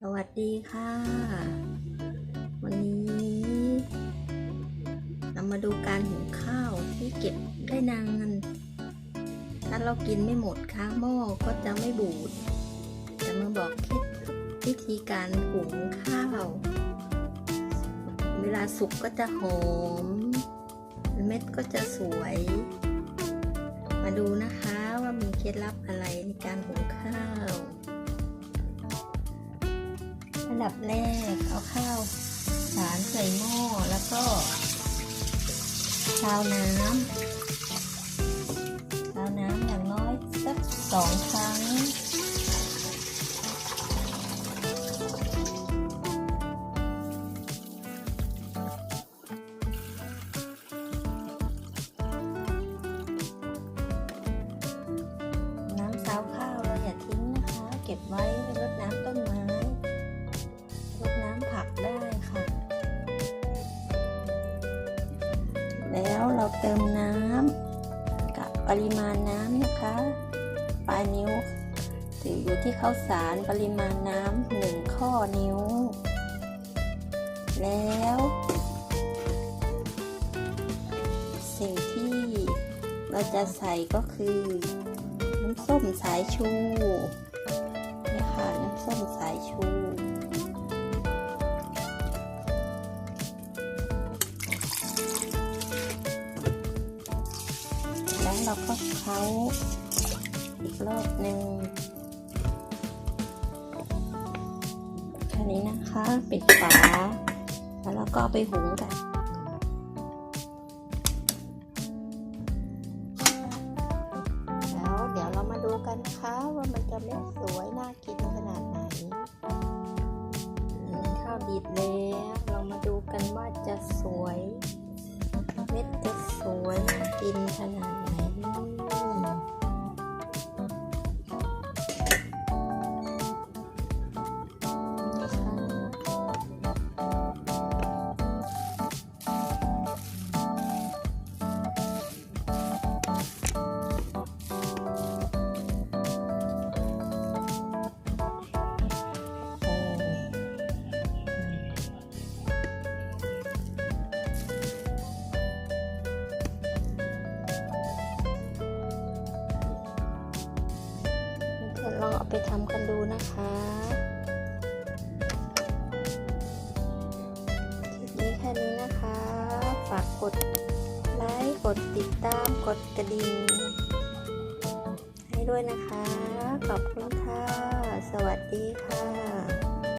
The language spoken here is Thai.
สวัสดีค่ะ วันนี้เรามาดูการหุงข้าวที่เก็บได้นาน ถ้าเรากินไม่หมดค้างหม้อก็จะไม่บูด จะมาบอกเคล็ดวิธีการหุงข้าว เวลาสุกก็จะหอม เม็ดก็จะสวย มาดูนะคะ เคล็ดลับอะไรในการหุงข้าว อันดับแรกเอาข้าวสารใส่หม้อแล้วก็ชาวน้ำชาวน้ำอย่างน้อยสักสองครั้ง เก็บไว้ไปรดน้ำต้นไม้รดน้ำผักได้ค่ะ แล้วเราเติมน้ำกับปริมาณน้ำนะคะ ปลายนิ้วถืออยู่ที่ข้าวสารปริมาณน้ำหนึ่งข้อนิ้ว แล้ว สิ่งที่เราจะใส่ก็คือน้ำส้มสายชู แล้วเราก็เคล้าอีกรอบหนึ่งแค่นี้นะคะปิดฝาแล้วเราก็ไปหุงกันแล้วเดี๋ยวเรามาดูกันนะคะว่ามันจะเม็ดสวยน่ากินขนาดไหนข้าวดีดแล้วเรามาดูกันว่าจะสวย เม็ดจะสวยน่ากินขนาดไหน เพื่อนๆลองเอาไปทำกันดูนะคะคลิปนี้แค่นี้นะคะ ฝากกดไลค์ กดติดตาม กดกระดิ่งให้ด้วยนะคะ ขอบคุณค่ะ สวัสดีค่ะ